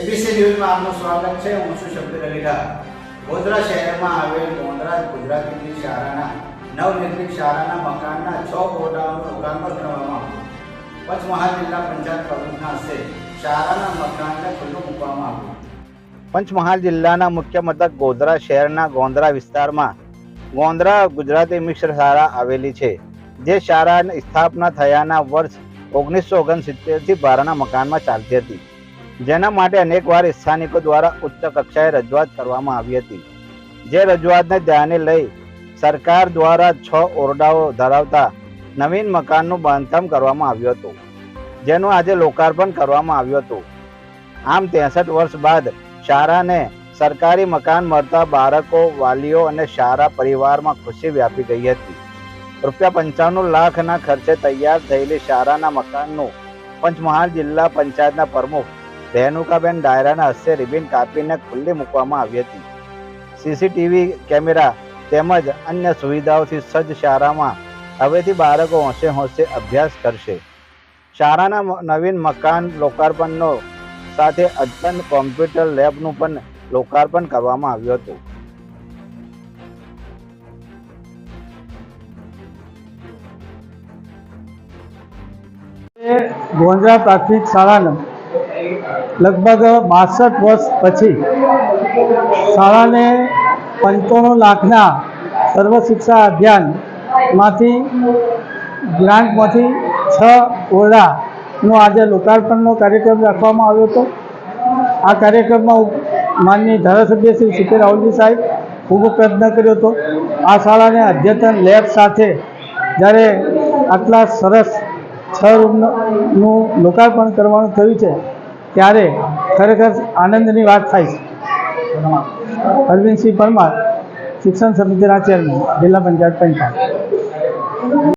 ABC ન્યૂઝમાં આપનું સ્વાગત છે. હું છું શબ્દ અલી ગોધરા શહેરમાં આવેલ ગોંધરા ગુજરાતી શાળાના નવનિર્મિત શાળાના મકાનના છ ઓરડાઓનું લોકાર્પણ કરવામાં આવ્યું. પંચમહાલ જિલ્લા પંચાયત પ્રમુખના હસ્તે શાળાના મકાનને ખુલ્લું મૂકવામાં આવ્યું. પંચમહાલ જિલ્લાના મુખ્ય મથક ગોધરા શહેરના ગોંદરા વિસ્તારમાં ગોંદરા ગુજરાતી મિશ્ર શાળા આવેલી છે, જે શાળાની સ્થાપના થયાના વર્ષ ઓગણીસો ઓગણસિત્તેરથી ભાડાના મકાનમાં ચાલતી હતી. જેના માટે અનેકવાર સ્થાનિકો દ્વારા ઉચ્ચ કક્ષાએ રજૂઆત કરવામાં આવી હતી. જે રજૂઆતને ધ્યાને લઈ સરકાર દ્વારા છ ઓરડાઓ ધરાવતા નવીન મકાનનું બાંધકામ કરવામાં આવ્યું હતું, જેનું આજે લોકાર્પણ કરવામાં આવ્યું હતું. આમ ત્રેસઠ વર્ષ બાદ શાળાને સરકારી મકાન મળતા બાળકો, વાલીઓ અને શાળા પરિવારમાં ખુશી વ્યાપી ગઈ હતી. રૂપિયા પંચાણું લાખના ખર્ચે તૈયાર થયેલી શાળાના મકાનનું પંચમહાલ જિલ્લા પંચાયતના પ્રમુખ રેણુકાબેન ડાયરાના હસ્તે રિબિન કાપીને ખુલ્લી મૂકવામાં આવી હતી. સીસીટીવી કેમેરા તેમજ અન્ય સુવિધાઓથી સજ્જ શાળામાં હવેથી બાળકો હોંશે હોંશે અભ્યાસ કરશે. શાળાના નવીન મકાન લોકાર્પણનો સાથે અદ્યતન કોમ્પ્યુટર લેબનું પણ લોકાર્પણ કરવામાં આવ્યું હતું. ગોંજા પ્રાથમિક શાળાનો લગભગ બાસઠ વર્ષ પછી શાળાને પંચાણું લાખના સર્વ શિક્ષા અભિયાનમાંથી ગ્રાન્ટમાંથી છ ઓરડાનું આજે લોકાર્પણનો કાર્યક્રમ રાખવામાં આવ્યો હતો. આ કાર્યક્રમમાં માનનીય ધારાસભ્ય શ્રી સીપી રાહુલજી સાહેબ ખૂબ પ્રયત્ન કર્યો હતો. આ શાળાને અદ્યતન લેબ સાથે જ્યારે આટલા સરસ છ રૂમનું લોકાર્પણ કરવાનું થયું છે ત્યારે ખરેખર આનંદની વાત થાય છે. અરવિંદસિંહ પરમાર શિક્ષણ સમિતિના ચેરમેન જિલ્લા પંચાયત પંચાયત.